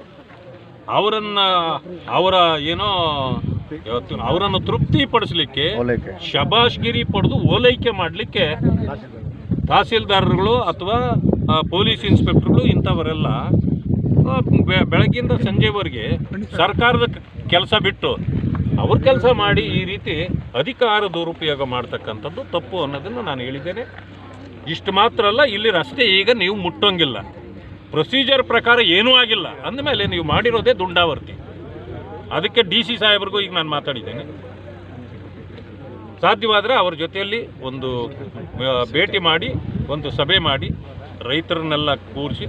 [SPEAKER 6] ಅವರನ್ನು ಅವರ ಏನೋ ಇವತ್ತು ಅವರನ್ನು ತೃಪ್ತಿಪಡಿಸಲಿಕ್ಕೆ ಶಬಾಷ್ಗಿರಿ ಪಡೆದು ಓಲೈಕೆ ಮಾಡಲಿಕ್ಕೆ ತಹಸೀಲ್ದಾರರುಗಳು ಅಥವಾ ಪೊಲೀಸ್ ಇನ್ಸ್ಪೆಕ್ಟರ್ಗಳು ಇಂಥವರೆಲ್ಲ ಬೆಳಗ್ಗಿಂದ ಸಂಜೆವರೆಗೆ ಸರ್ಕಾರದ ಕೆಲಸ ಬಿಟ್ಟು ಅವ್ರ ಕೆಲಸ ಮಾಡಿ ಈ ರೀತಿ ಅಧಿಕಾರ ದುರುಪಯೋಗ ಮಾಡ್ತಕ್ಕಂಥದ್ದು ತಪ್ಪು ಅನ್ನೋದನ್ನು ನಾನು ಹೇಳಿದ್ದೇನೆ. ಇಷ್ಟು ಮಾತ್ರ ಅಲ್ಲ ಇಲ್ಲಿ ರಸ್ತೆ ಈಗ ನೀವು ಮುಟ್ಟೋಂಗಿಲ್ಲ. ಪ್ರೊಸೀಜರ್ ಪ್ರಕಾರ ಏನೂ ಆಗಿಲ್ಲ. ಅಂದಮೇಲೆ ನೀವು ಮಾಡಿರೋದೇ ದುಂಡಾವರ್ತಿ. ಅದಕ್ಕೆ ಡಿ ಸಿ ಸಾಹೇಬ್ರಿಗೂ ಈಗ ನಾನು ಮಾತಾಡಿದ್ದೇನೆ. ಸಾಧ್ಯವಾದರೆ ಅವ್ರ ಜೊತೆಯಲ್ಲಿ ಒಂದು ಭೇಟಿ ಮಾಡಿ ಒಂದು ಸಭೆ ಮಾಡಿ ರೈತರನ್ನೆಲ್ಲ ಕೂರಿಸಿ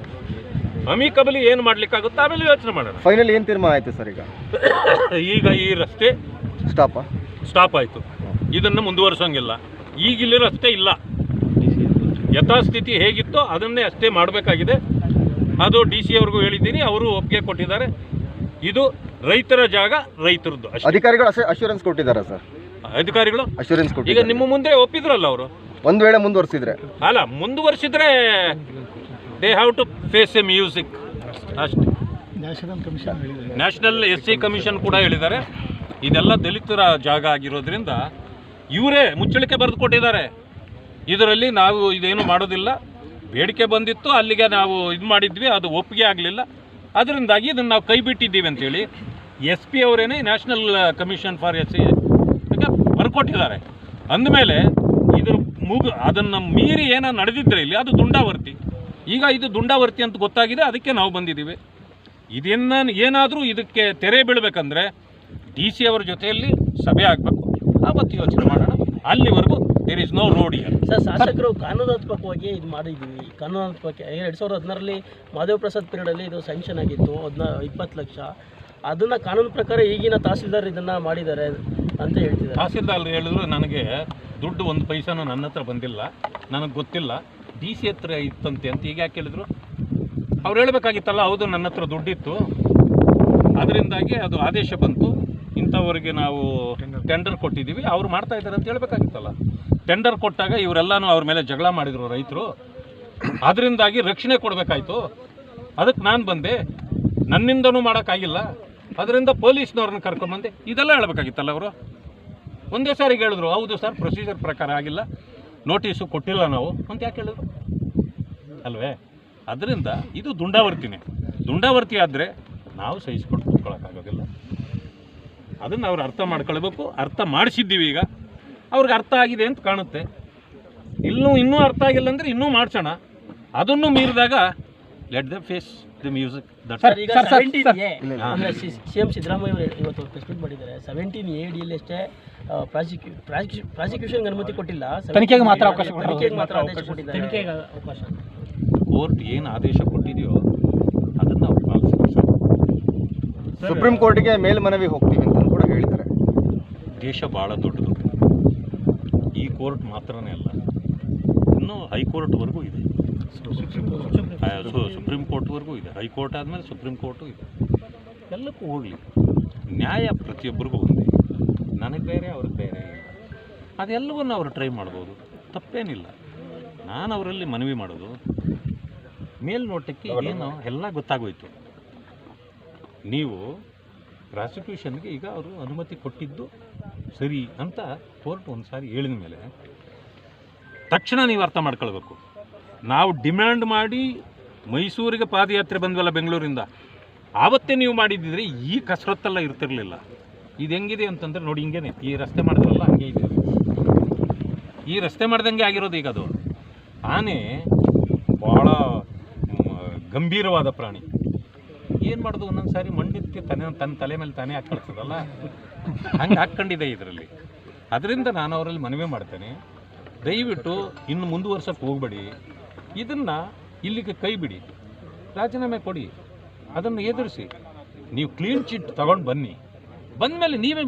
[SPEAKER 6] ಅಮಿಕಬಲಿ ಏನು ಮಾಡ್ಲಿಕ್ಕಾಗುತ್ತೆ ಆಮೇಲೆ ಯೋಚನೆ ಮಾಡೋಣ.
[SPEAKER 9] ಫೈನಲ್ ಏನು ತೀರ್ಮಾನ ಆಯಿತು ಸರ್ ಈಗ?
[SPEAKER 6] ಈಗ ಈ ರಸ್ತೆ
[SPEAKER 9] ಸ್ಟಾಪ್
[SPEAKER 6] ಸ್ಟಾಪ್ ಆಯಿತು. ಇದನ್ನು ಮುಂದುವರಿಸೋಂಗಿಲ್ಲ. ಈಗ ಇಲ್ಲಿ ರಸ್ತೆ ಇಲ್ಲ. ಯಥಾಸ್ಥಿತಿ ಹೇಗಿತ್ತೋ ಅದನ್ನೇ ಅಷ್ಟೇ ಮಾಡಬೇಕಾಗಿದೆ. ಅದು ಡಿ ಸಿ ಅವ್ರಿಗೂ ಹೇಳಿದ್ದೀನಿ ಅವರು ಒಪ್ಪಿಗೆ ಕೊಟ್ಟಿದ್ದಾರೆ. ಇದು ರೈತರ ಜಾಗ ರೈತರದ್ದು ಅಷ್ಟೇ.
[SPEAKER 9] ಅಧಿಕಾರಿಗಳು ಅಶ್ಯೂರೆನ್ಸ್ ಕೊಟ್ಟಿದ್ದಾರೆ ಸರ್.
[SPEAKER 6] ಅಧಿಕಾರಿಗಳು?
[SPEAKER 9] ಅಶ್ಯೂರೆನ್ಸ್
[SPEAKER 6] ಈಗ
[SPEAKER 9] ಕೊಟ್ಟಿದ್ದಾರೆ
[SPEAKER 6] ನಿಮ್ಮ ಮುಂದೆ ಒಪ್ಪಿದ್ರಲ್ಲ ಅವರು?
[SPEAKER 9] ಒಂದ್ ವೇಳೆ ಮುಂದುವರಿಸಿದ್ರೆ.
[SPEAKER 6] ಅಲ್ಲ ಮುಂದುವರಿಸಿದ್ರೆ they have to face a music ಅಷ್ಟೇ.
[SPEAKER 3] ನ್ಯಾಷನಲ್ ಕಮಿಷನ್ ಹೇಳಿದ್ದಾರೆ.
[SPEAKER 6] ನ್ಯಾಷನಲ್ ಎಸ್ ಸಿ ಕಮಿಷನ್ ಕೂಡ ಹೇಳಿದ್ದಾರೆ. ಇದೆಲ್ಲ ದಲಿತರ ಜಾಗ ಆಗಿರೋದ್ರಿಂದ ಇವರೇ ಮುಚ್ಚಳಿಕೆ ಬರೆದು ಕೊಟ್ಟಿದ್ದಾರೆ. ಇದರಲ್ಲಿ ನಾವು ಇದೇನು ಮಾಡೋದಿಲ್ಲ. ಬೇಡಿಕೆ ಬಂದಿತ್ತು, ಅಲ್ಲಿಗೆ ನಾವು ಇದು ಮಾಡಿದ್ವಿ, ಅದು ಒಪ್ಪಿಗೆ ಆಗಲಿಲ್ಲ. ಅದರಿಂದಾಗಿ ಇದನ್ನು ನಾವು ಕೈ ಬಿಟ್ಟಿದ್ದೀವಿ ಅಂತೇಳಿ S P ಅವರೇನೆ national commission for S C ಬರ್ಕೊಟ್ಟಿದ್ದಾರೆ. ಅಂದಮೇಲೆ ಇದ್ರ ಮುಗು, ಅದನ್ನು ಮೀರಿ ಏನೋ ನಡೆದಿದ್ರೆ ಇಲ್ಲಿ, ಅದು ದುಂಡಾವರ್ತಿ. ಈಗ ಇದು ದುಂಡಾವರ್ತಿ ಅಂತ ಗೊತ್ತಾಗಿದೆ, ಅದಕ್ಕೆ ನಾವು ಬಂದಿದ್ದೀವಿ. ಇದನ್ನ ಏನಾದರೂ ಇದಕ್ಕೆ ತೆರೆ ಬೀಳಬೇಕಂದ್ರೆ ಡಿ ಸಿ ಅವರ ಜೊತೆಯಲ್ಲಿ ಸಭೆ ಆಗಬೇಕು. ಆವತ್ತು ಯೋಚನೆ ಮಾಡೋಣ. ಅಲ್ಲಿವರೆಗೂ there is no road year
[SPEAKER 10] sir ಶಾಸಕರು ಕಾನೂನಾತ್ಮಕವಾಗಿ ಇದು ಮಾಡಿದ್ದೀವಿ. ಕಾನೂನಾತ್ಮಕ ಎರಡು ಸಾವಿರದ ಹದಿನಾರರಲ್ಲಿ ಮಾಧವ ಪ್ರಸಾದ್ ಪೀರಿಯಡಲ್ಲಿ ಇದು ಸ್ಯಾಂಕ್ಷನ್ ಆಗಿತ್ತು ಹದಿನ ಇಪ್ಪತ್ತು ಲಕ್ಷ. ಅದನ್ನು ಕಾನೂನು ಪ್ರಕಾರ ಈಗಿನ ತಹಸೀಲ್ದಾರ್ ಇದನ್ನು ಮಾಡಿದ್ದಾರೆ ಅಂತ ಹೇಳ್ತಿದ್ದಾರೆ.
[SPEAKER 6] ತಹಸೀಲ್ದಾರ್ ಹೇಳಿದ್ರು ನನಗೆ ದುಡ್ಡು ಒಂದು ಪೈಸಾನು ನನ್ನ ಹತ್ರ ಬಂದಿಲ್ಲ ನನಗೆ ಗೊತ್ತಿಲ್ಲ. ಡಿ ಸಿ ಹತ್ರ ಇತ್ತಂತೆ ಅಂತ ಈಗ ಯಾಕೆ ಹೇಳಿದ್ರು? ಅವ್ರು ಹೇಳಬೇಕಾಗಿತ್ತಲ್ಲ ಹೌದು ನನ್ನ ಹತ್ರ ದುಡ್ಡಿತ್ತು. ಅದರಿಂದಾಗಿ ಅದು ಆದೇಶ ಬಂತು. ಇಂಥವರಿಗೆ ನಾವು ಟೆಂಡರ್ ಕೊಟ್ಟಿದ್ದೀವಿ. ಅವ್ರು ಮಾಡ್ತಾ ಇದ್ದಾರೆ ಅಂತ ಹೇಳ್ಬೇಕಾಗಿತ್ತಲ್ಲ. ಟೆಂಡರ್ ಕೊಟ್ಟಾಗ ಇವರೆಲ್ಲನೂ ಅವ್ರ ಮೇಲೆ ಜಗಳ ಮಾಡಿದರು ರೈತರು. ಅದರಿಂದಾಗಿ ರಕ್ಷಣೆ ಕೊಡಬೇಕಾಯ್ತು. ಅದಕ್ಕೆ ನಾನು ಬಂದೆ. ನನ್ನಿಂದನೂ ಮಾಡೋಕ್ಕಾಗಿಲ್ಲ ಅದರಿಂದ ಪೊಲೀಸ್ನವ್ರನ್ನ ಕರ್ಕೊಂಬಂದೆ ಇದೆಲ್ಲ ಹೇಳ್ಬೇಕಾಗಿತ್ತಲ್ಲ ಅವರು? ಒಂದೇ ಸಾರಿಗೆ ಹೇಳಿದ್ರು. ಹೌದು ಸರ್ ಪ್ರೊಸೀಜರ್ ಪ್ರಕಾರ ಆಗಿಲ್ಲ. ನೋಟಿಸು ಕೊಟ್ಟಿಲ್ಲ ನಾವು ಅಂತ ಯಾಕೆ ಹೇಳಿದ್ರು? ಅಲ್ವೇ? ಅದರಿಂದ ಇದು ದುಂಡಾವರ್ತಿನೇ. ದುಂಡಾವರ್ತಿ ಆದರೆ ನಾವು ಸಹಿಸ್ಕೊಂಡು ಕೂತ್ಕೊಳ್ಳೋಕ್ಕಾಗೋದಿಲ್ಲ ಅದನ್ನು ಅವ್ರು ಅರ್ಥ ಮಾಡ್ಕೊಳ್ಬೇಕು. ಅರ್ಥ ಮಾಡಿಸಿದ್ದೀವಿ ಈಗ. ಅವ್ರಿಗೆ ಅರ್ಥ ಆಗಿದೆ ಅಂತ ಕಾಣುತ್ತೆ. ಇಲ್ಲೂ ಇನ್ನೂ ಅರ್ಥ ಆಗಿಲ್ಲ ಅಂದರೆ ಇನ್ನೂ ಮಾಡ್ಸೋಣ. ಅದನ್ನು ಮೀರಿದಾಗ let the face the music
[SPEAKER 10] C M Siddaramaiah ಇವತ್ತು ಪ್ರೆಸ್ ಮೀಟ್ ಮಾಡಿದ್ದಾರೆ. ಸೆವೆಂಟೀನ್ ಎ ಡಿಯಲ್ಲಿ ಅಷ್ಟೇ ಪ್ರಾಸಿಕ್ಯೂ ಪ್ರಾಸಿಕ್ಯೂಷನ್ಗೆ ಅನುಮತಿ ಕೊಟ್ಟಿಲ್ಲ. ತನಿಖೆಗೆ ಮಾತ್ರ ಅವಕಾಶ ತನಿಖೆಗೆ ಮಾತ್ರ ಅವಕಾಶ ಕೊಟ್ಟಿದ್ದಾರೆ. ತನಿಖೆಗೆ ಅವಕಾಶ.
[SPEAKER 6] ಕೋರ್ಟ್ ಏನು ಆದೇಶ ಕೊಟ್ಟಿದೆಯೋ ಅದನ್ನು ಅವ್ರು ಪಾಲಿಸಬೇಕು ಸರ್
[SPEAKER 9] ಸುಪ್ರೀಂ ಕೋರ್ಟ್ಗೆ ಮೇಲ್ಮನವಿ ಹೋಗ್ತೀವಿ ಅಂತ ಕೂಡ ಹೇಳಿದ್ದಾರೆ.
[SPEAKER 6] ದೇಶ ಭಾಳ ದೊಡ್ಡದು. ಈ ಕೋರ್ಟ್ ಮಾತ್ರನೇ ಅಲ್ಲ ಇನ್ನೂ ಹೈಕೋರ್ಟ್ವರೆಗೂ ಇದೆ. ಸುಪ್ರೀಂ ಕೋರ್ಟ್ವರೆಗೂ ಇದೆ. ಹೈಕೋರ್ಟ್ ಆದಮೇಲೆ ಸುಪ್ರೀಂ ಕೋರ್ಟು ಇದೆ. ಎಲ್ಲಕ್ಕೂ ಹೋಗಲಿ. ನ್ಯಾಯ ಪ್ರತಿಯೊಬ್ಬರಿಗೂ ಒಂದೇ. ನನಗೆ ಬೇರೆ ಅವ್ರಿಗೆ ಬೇರೆ ಅದೆಲ್ಲವನ್ನು ಅವರು ಟ್ರೈ ಮಾಡ್ಬೋದು. ತಪ್ಪೇನಿಲ್ಲ. ನಾನು ಅವರಲ್ಲಿ ಮನವಿ ಮಾಡೋದು. ಮೇಲ್ನೋಟಕ್ಕೆ ಏನು ಎಲ್ಲ ಗೊತ್ತಾಗೋಯ್ತು. ನೀವು ಪ್ರಾಸಿಕ್ಯೂಷನ್ಗೆ ಈಗ ಅವರು ಅನುಮತಿ ಕೊಟ್ಟಿದ್ದು ಸರಿ ಅಂತ ಕೋರ್ಟ್ ಒಂದು ಸಾರಿ ಹೇಳಿದ ಮೇಲೆ ತಕ್ಷಣ ನೀವು ಅರ್ಥ ಮಾಡ್ಕೊಳ್ಬೇಕು. ನಾವು ಡಿಮ್ಯಾಂಡ್ ಮಾಡಿ ಮೈಸೂರಿಗೆ ಪಾದಯಾತ್ರೆ ಬಂದ್ವಲ್ಲ ಬೆಂಗಳೂರಿಂದ, ಆವತ್ತೇ ನೀವು ಮಾಡಿದ್ದಿದ್ರೆ ಈ ಕಸರತ್ತೆಲ್ಲ ಇರ್ತಿರಲಿಲ್ಲ. ಇದು ಹೆಂಗಿದೆ ಅಂತಂದ್ರೆ ನೋಡಿ ಹಿಂಗೇನೆ, ಈ ರಸ್ತೆ ಮಾಡಿದ್ರಲ್ಲ ಹಂಗೆ ಇದೆ. ಈ ರಸ್ತೆ ಮಾಡ್ದಂಗೆ ಆಗಿರೋದು ಈಗ ಅದು. ಆನೆ ಭಾಳ ಗಂಭೀರವಾದ ಪ್ರಾಣಿ. ಏನು ಮಾಡೋದು? ಒಂದೊಂದು ಸಾರಿ ಮಂಡಿತ್ತು ತನ್ನ ತನ್ನ ತಲೆ ಮೇಲೆ ತಾನೇ ಹಾಕ್ಕೊಳ್ತದಲ್ಲ? ಹಂಗೆ ಹಾಕ್ಕೊಂಡಿದೆ ಇದರಲ್ಲಿ. ಅದರಿಂದ ನಾನು ಅವರಲ್ಲಿ ಮನವಿ ಮಾಡ್ತೇನೆ. ದಯವಿಟ್ಟು ಇನ್ನು ಮುಂದುವರ್ಸಕ್ಕೆ ಹೋಗಬೇಡಿ. ಇದನ್ನು ಇಲ್ಲಿಗೆ ಕೈ ಬಿಡಿ. ರಾಜೀನಾಮೆ ಕೊಡಿ. ಅದನ್ನು ಎದುರಿಸಿ. ನೀವು ಕ್ಲೀನ್ ಚಿಟ್ ತಗೊಂಡು ಬನ್ನಿ. ಬಂದಮೇಲೆ ನೀವೇ